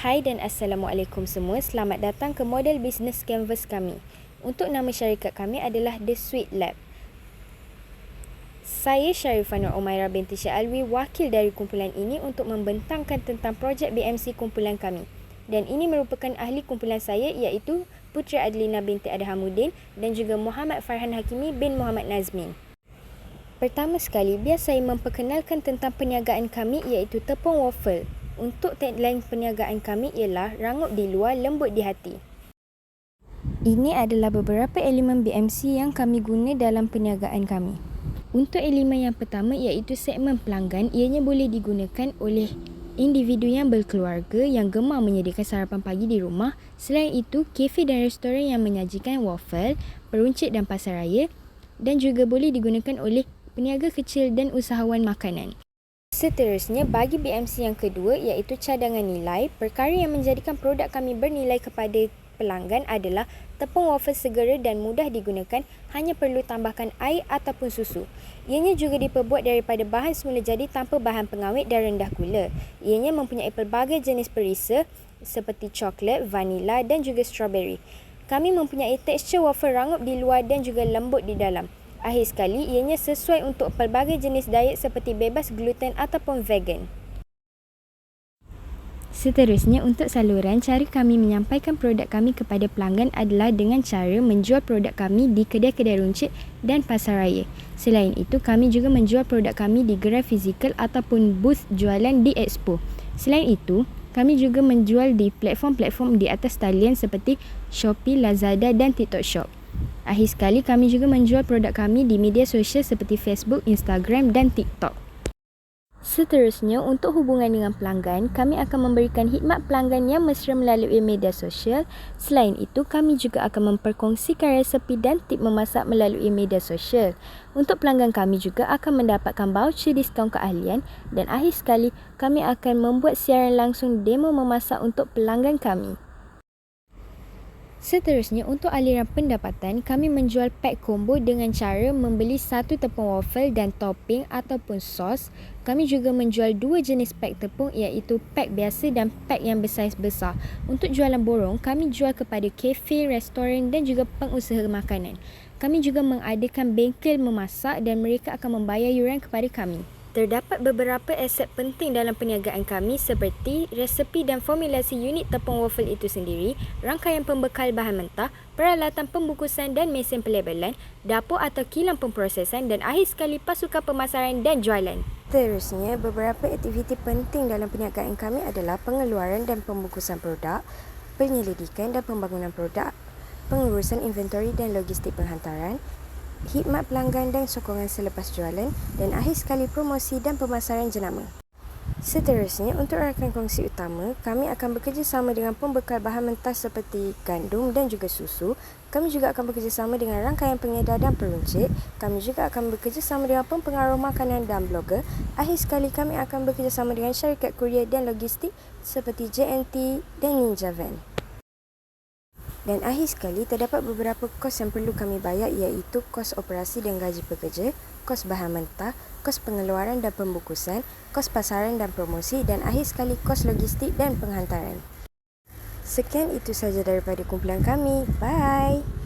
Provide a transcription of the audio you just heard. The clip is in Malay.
Hai dan Assalamualaikum semua. Selamat datang ke model bisnes canvas kami. Untuk nama syarikat kami adalah The Sweet Lab. Saya Sharifah Nur Umaira binti Syalwi, wakil dari kumpulan ini untuk membentangkan tentang projek BMC kumpulan kami. Dan ini merupakan ahli kumpulan saya iaitu Putri Adlina binti Adhamuddin dan juga Muhammad Farhan Hakimi bin Muhammad Nazmin. Pertama sekali, biar saya memperkenalkan tentang perniagaan kami iaitu tepung waffle. Untuk tagline perniagaan kami ialah rangup di luar, lembut di hati. Ini adalah beberapa elemen BMC yang kami guna dalam perniagaan kami. Untuk elemen yang pertama iaitu segmen pelanggan, ianya boleh digunakan oleh individu yang berkeluarga yang gemar menyediakan sarapan pagi di rumah. Selain itu, kafe dan restoran yang menyajikan waffle, peruncit dan pasar raya dan juga boleh digunakan oleh peniaga kecil dan usahawan makanan. Seterusnya, bagi BMC yang kedua iaitu cadangan nilai, perkara yang menjadikan produk kami bernilai kepada pelanggan adalah tepung wafer segera dan mudah digunakan, hanya perlu tambahkan air ataupun susu. Ianya juga diperbuat daripada bahan semula jadi tanpa bahan pengawet dan rendah gula. Ianya mempunyai pelbagai jenis perisa seperti coklat, vanila dan juga strawberry. Kami mempunyai tekstur wafer rangup di luar dan juga lembut di dalam. Akhir sekali, ianya sesuai untuk pelbagai jenis diet seperti bebas gluten ataupun vegan. Seterusnya, untuk saluran, cara kami menyampaikan produk kami kepada pelanggan adalah dengan cara menjual produk kami di kedai-kedai runcit dan pasar raya. Selain itu, kami juga menjual produk kami di gerai fizikal ataupun booth jualan di expo. Selain itu, kami juga menjual di platform-platform di atas talian seperti Shopee, Lazada dan TikTok Shop. Akhir sekali, kami juga menjual produk kami di media sosial seperti Facebook, Instagram dan TikTok. Seterusnya, untuk hubungan dengan pelanggan, kami akan memberikan khidmat pelanggan yang mesra melalui media sosial. Selain itu, kami juga akan memperkongsikan resepi dan tip memasak melalui media sosial. Untuk pelanggan kami juga akan mendapatkan voucher diskaun keahlian dan akhir sekali, kami akan membuat siaran langsung demo memasak untuk pelanggan kami. Seterusnya, untuk aliran pendapatan, kami menjual pack combo dengan cara membeli satu tepung waffle dan topping ataupun sos. Kami juga menjual dua jenis pack tepung iaitu pack biasa dan pack yang bersaiz besar. Untuk jualan borong, kami jual kepada kafe, restoran dan juga pengusaha makanan. Kami juga mengadakan bengkel memasak dan mereka akan membayar yuran kepada kami. Terdapat beberapa aset penting dalam perniagaan kami seperti resepi dan formulasi unit tepung waffle itu sendiri, rangkaian pembekal bahan mentah, peralatan pembukusan dan mesin pelabelan, dapur atau kilang pemprosesan dan akhir sekali pasukan pemasaran dan jualan. Terusnya, beberapa aktiviti penting dalam perniagaan kami adalah pengeluaran dan pembukusan produk, penyelidikan dan pembangunan produk, pengurusan inventory dan logistik penghantaran, khidmat pelanggan dan sokongan selepas jualan dan akhir sekali promosi dan pemasaran jenama. Seterusnya, untuk rakan kongsi utama, kami akan bekerjasama dengan pembekal bahan mentah seperti gandum dan juga susu. Kami juga akan bekerjasama dengan rangkaian pengedar dan peruncit. Kami juga akan bekerjasama dengan pempengaruh makanan dan blogger. Akhir sekali, kami akan bekerjasama dengan syarikat kurier dan logistik seperti JNT dan Ninja Van. Dan akhir sekali, terdapat beberapa kos yang perlu kami bayar iaitu kos operasi dan gaji pekerja, kos bahan mentah, kos pengeluaran dan pembukusan, kos pasaran dan promosi dan akhir sekali kos logistik dan penghantaran. Sekian itu saja daripada kumpulan kami. Bye!